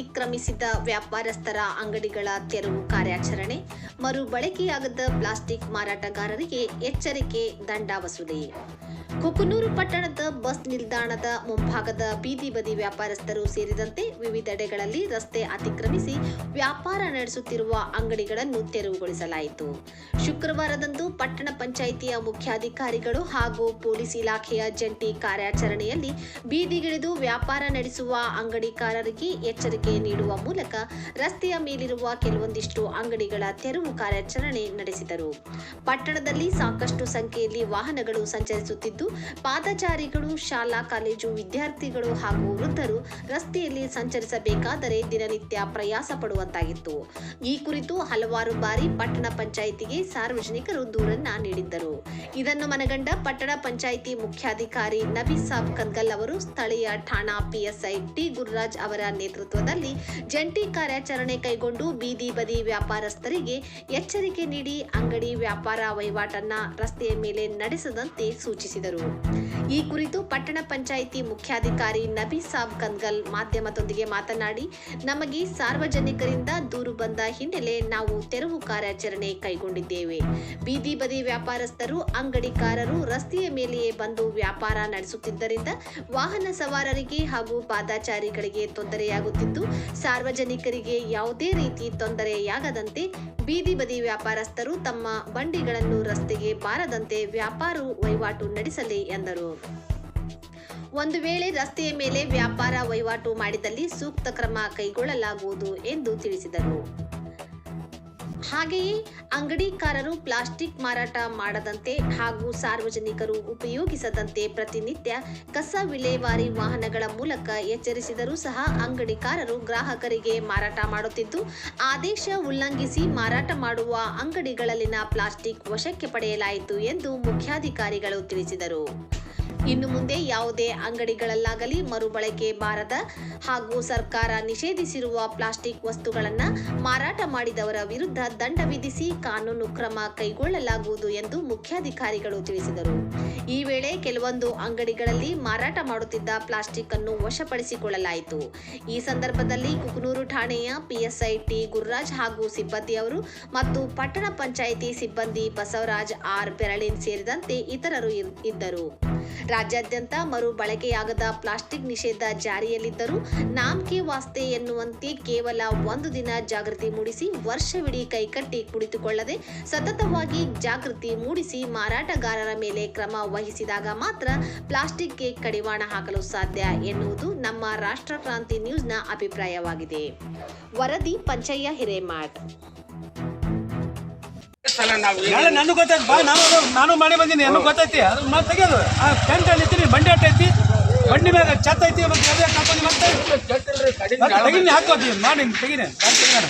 ಅತಿಕ್ರಮಿಸಿದ ವ್ಯಾಪಾರಸ್ಥರ ಅಂಗಡಿಗಳ ತೆರವು ಕಾರ್ಯಾಚರಣೆ ಮರುಬಳಕೆಯಾಗದ ಪ್ಲಾಸ್ಟಿಕ್ ಮಾರಾಟಗಾರರಿಗೆ ಎಚ್ಚರಿಕೆ ದಂಡ ವಸೂಲಿ. ಕುಕನೂರು ಪಟ್ಟಣದ ಬಸ್ ನಿಲ್ದಾಣದ ಮುಂಭಾಗದ ಬೀದಿ ಬದಿ ವ್ಯಾಪಾರಸ್ಥರು ಸೇರಿದಂತೆ ವಿವಿಧೆಡೆಗಳಲ್ಲಿ ರಸ್ತೆ ಅತಿಕ್ರಮಿಸಿ ವ್ಯಾಪಾರ ನಡೆಸುತ್ತಿರುವ ಅಂಗಡಿಗಳನ್ನು ತೆರವುಗೊಳಿಸಲಾಯಿತು. ಶುಕ್ರವಾರದಂದು ಪಟ್ಟಣ ಪಂಚಾಯಿತಿಯ ಮುಖ್ಯಾಧಿಕಾರಿಗಳು ಹಾಗೂ ಪೊಲೀಸ್ ಇಲಾಖೆಯ ಜಂಟಿ ಕಾರ್ಯಾಚರಣೆಯಲ್ಲಿ ಬೀದಿಗಿಳಿದು ವ್ಯಾಪಾರ ನಡೆಸುವ ಅಂಗಡಿಕಾರರಿಗೆ ಎಚ್ಚರಿಕೆ ನೀಡುವ ಮೂಲಕ ರಸ್ತೆಯ ಮೇಲಿರುವ ಕೆಲವೊಂದಿಷ್ಟು ಅಂಗಡಿಗಳ ತೆರವು ಕಾರ್ಯಾಚರಣೆ ನಡೆಸಿದರು. ಪಟ್ಟಣದಲ್ಲಿ ಸಾಕಷ್ಟು ಸಂಖ್ಯೆಯಲ್ಲಿ ವಾಹನಗಳು ಸಂಚರಿಸುತ್ತಿದ್ದು ಪಾದಚಾರಿಗಳು, ಶಾಲಾ, ಕಾಲೇಜು ವಿದ್ಯಾರ್ಥಿಗಳು ಹಾಗೂ ವೃದ್ಧರು ರಸ್ತೆಯಲ್ಲಿ ಸಂಚರಿಸಬೇಕಾದರೆ ದಿನನಿತ್ಯ ಪ್ರಯಾಸ ಪಡುವಂತಾಗಿತ್ತು. ಈ ಕುರಿತು ಹಲವಾರು ಬಾರಿ ಪಟ್ಟಣ ಪಂಚಾಯಿತಿಗೆ ಸಾರ್ವಜನಿಕರು ದೂರನ್ನ ನೀಡಿದ್ದರು. ಇದನ್ನು ಮನಗಂಡ ಪಟ್ಟಣ ಪಂಚಾಯಿತಿ ಮುಖ್ಯಾಧಿಕಾರಿ ನಬಿ ಸಾಬ್ ಕನ್ಗಲ್ ಅವರು ಸ್ಥಳೀಯ ಠಾಣಾ ಪಿಎಸ್ಐ ಟಿ ಗುರುರಾಜ್ ಅವರ ನೇತೃತ್ವದಲ್ಲಿ ಜಂಟಿ ಕಾರ್ಯಾಚರಣೆ ಕೈಗೊಂಡು ಬೀದಿ ಬದಿ ವ್ಯಾಪಾರಸ್ಥರಿಗೆ ಎಚ್ಚರಿಕೆ ನೀಡಿ ಅಂಗಡಿ ವ್ಯಾಪಾರ ವಹಿವಾಟನ್ನ ರಸ್ತೆಯ ಮೇಲೆ ನಡೆಸದಂತೆ ಸೂಚಿಸಿದರು. ಈ ಕುರಿತು ಪಟ್ಟಣ ಪಂಚಾಯಿತಿ ಮುಖ್ಯಾಧಿಕಾರಿ ನಬಿ ಸಾಬ್ ಕನ್ಗಲ್ ಮಾಧ್ಯಮದೊಂದಿಗೆ ಮಾತನಾಡಿ, ನಮಗೆ ಸಾರ್ವಜನಿಕರಿಂದ ದೂರು ಬಂದ ಹಿನ್ನೆಲೆ ನಾವು ತೆರವು ಕಾರ್ಯಾಚರಣೆ ಕೈಗೊಂಡಿದ್ದೇವೆ. ಬೀದಿ ಬದಿ ವ್ಯಾಪಾರಸ್ಥರು ಅಂಗಡಿಕಾರರು ರಸ್ತೆಯ ಮೇಲೆಯೇ ಬಂದು ವ್ಯಾಪಾರ ನಡೆಸುತ್ತಿದ್ದರಿಂದ ವಾಹನ ಸವಾರರಿಗೆ ಹಾಗೂ ಪಾದಾಚಾರಿಗಳಿಗೆ ತೊಂದರೆಯಾಗುತ್ತಿದ್ದು, ಸಾರ್ವಜನಿಕರಿಗೆ ಯಾವುದೇ ರೀತಿ ತೊಂದರೆಯಾಗದಂತೆ ಬೀದಿ ಬದಿ ವ್ಯಾಪಾರಸ್ಥರು ತಮ್ಮ ಬಂಡಿಗಳನ್ನು ರಸ್ತೆಗೆ ಬಾರದಂತೆ ವ್ಯಾಪಾರ ವಹಿವಾಟು ನಡೆಸಲಿ ಎಂದರು. ಒಂದು ವೇಳೆ ರಸ್ತೆಯ ಮೇಲೆ ವ್ಯಾಪಾರ ವಹಿವಾಟು ಮಾಡಿದಲ್ಲಿ ಸೂಕ್ತ ಕ್ರಮ ಕೈಗೊಳ್ಳಲಾಗುವುದು ಎಂದು ತಿಳಿಸಿದರು. ಹಾಗೆಯೇ ಅಂಗಡಿಕಾರರು ಪ್ಲಾಸ್ಟಿಕ್ ಮಾರಾಟ ಮಾಡದಂತೆ ಹಾಗೂ ಸಾರ್ವಜನಿಕರು ಉಪಯೋಗಿಸದಂತೆ ಪ್ರತಿನಿತ್ಯ ಕಸ ವಿಲೇವಾರಿ ವಾಹನಗಳ ಮೂಲಕ ಎಚ್ಚರಿಸಿದರೂ ಸಹ ಅಂಗಡಿಕಾರರು ಗ್ರಾಹಕರಿಗೆ ಮಾರಾಟ ಮಾಡುತ್ತಿದ್ದು, ಆದೇಶ ಉಲ್ಲಂಘಿಸಿ ಮಾರಾಟ ಮಾಡುವ ಅಂಗಡಿಗಳಲ್ಲಿನ ಪ್ಲಾಸ್ಟಿಕ್ ವಶಕ್ಕೆ ಪಡೆಯಲಾಯಿತು ಎಂದು ಮುಖ್ಯಾಧಿಕಾರಿಗಳು ತಿಳಿಸಿದರು. ಇನ್ನು ಮುಂದೆ ಯಾವುದೇ ಅಂಗಡಿಗಳಲ್ಲಾಗಲಿ ಮರುಬಳಕೆ ಬಾರದ ಹಾಗೂ ಸರ್ಕಾರ ನಿಷೇಧಿಸಿರುವ ಪ್ಲಾಸ್ಟಿಕ್ ವಸ್ತುಗಳನ್ನು ಮಾರಾಟ ಮಾಡಿದವರ ವಿರುದ್ಧ ದಂಡ ವಿಧಿಸಿ ಕಾನೂನು ಕ್ರಮ ಕೈಗೊಳ್ಳಲಾಗುವುದು ಎಂದು ಮುಖ್ಯಾಧಿಕಾರಿಗಳು ತಿಳಿಸಿದರು. ಈ ವೇಳೆ ಕೆಲವೊಂದು ಅಂಗಡಿಗಳಲ್ಲಿ ಮಾರಾಟ ಮಾಡುತ್ತಿದ್ದ ಪ್ಲಾಸ್ಟಿಕ್ ಅನ್ನು ವಶಪಡಿಸಿಕೊಳ್ಳಲಾಯಿತು. ಈ ಸಂದರ್ಭದಲ್ಲಿ ಕುಕನೂರು ಠಾಣೆಯ ಪಿಎಸ್ಐ ಟಿ ಗುರುರಾಜ್ ಹಾಗೂ ಸಿಬ್ಬಂದಿಯವರು ಮತ್ತು ಪಟ್ಟಣ ಪಂಚಾಯಿತಿ ಸಿಬ್ಬಂದಿ ಬಸವರಾಜ್ ಆರ್ ಬೆರಳಿನ್ ಸೇರಿದಂತೆ ಇತರರು ಇದ್ದರು. ರಾಜ್ಯಾದ್ಯಂತ ಮರು ಬಳಕೆಯಾಗದ ಪ್ಲಾಸ್ಟಿಕ್ ನಿಷೇಧ ಜಾರಿಯಲ್ಲಿದ್ದರೂ ನಾಮ್ಕೆ ವಾಸ್ತೆ ಎನ್ನುವಂತೆ ಕೇವಲ ಒಂದು ದಿನ ಜಾಗೃತಿ ಮೂಡಿಸಿ ವರ್ಷವಿಡೀ ಕೈಕಟ್ಟಿ ಕುಳಿತುಕೊಳ್ಳದೆ ಸತತವಾಗಿ ಜಾಗೃತಿ ಮೂಡಿಸಿ ಮಾರಾಟಗಾರರ ಮೇಲೆ ಕ್ರಮ ವಹಿಸಿದಾಗ ಮಾತ್ರ ಪ್ಲಾಸ್ಟಿಕ್ಗೆ ಕಡಿವಾಣ ಹಾಕಲು ಸಾಧ್ಯ ಎನ್ನುವುದು ನಮ್ಮ ರಾಷ್ಟ್ರ ಕ್ರಾಂತಿ ನ್ಯೂಸ್ನ ಅಭಿಪ್ರಾಯವಾಗಿದೆ. ವರದಿ ಪಂಚಯ್ಯ ಹಿರೇಮಠ್ ನನಗೆ ಗೊತ್ತಾಯ್ತು. ಬಾ ನಾನು ನಾನು ಮಾಡಿ ಬಂದೀನಿ ನನಗೆ ಗೊತ್ತೈತಿ ಅದು ಮತ್ತೆ ತೆಗೆಯೋದು. ಆ ಟೆಂಟ್ ಅಲ್ಲಿ ಇತ್ತೀನಿ ಬಂಡಿ ಅಟ್ಟೈತಿ ಬಂಡಿ ಮ್ಯಾಗ ಛತ್ ಐತಿ. ಮತ್ತೆ ಅದೇ ಹಾಕೊಂಡು ಮತ್ತೆ. ತೆಗಿನಿ ಹಾಕೋತಿ ಮಾಡಿ ತೆಗಿನಿ. ತೆಗಿನ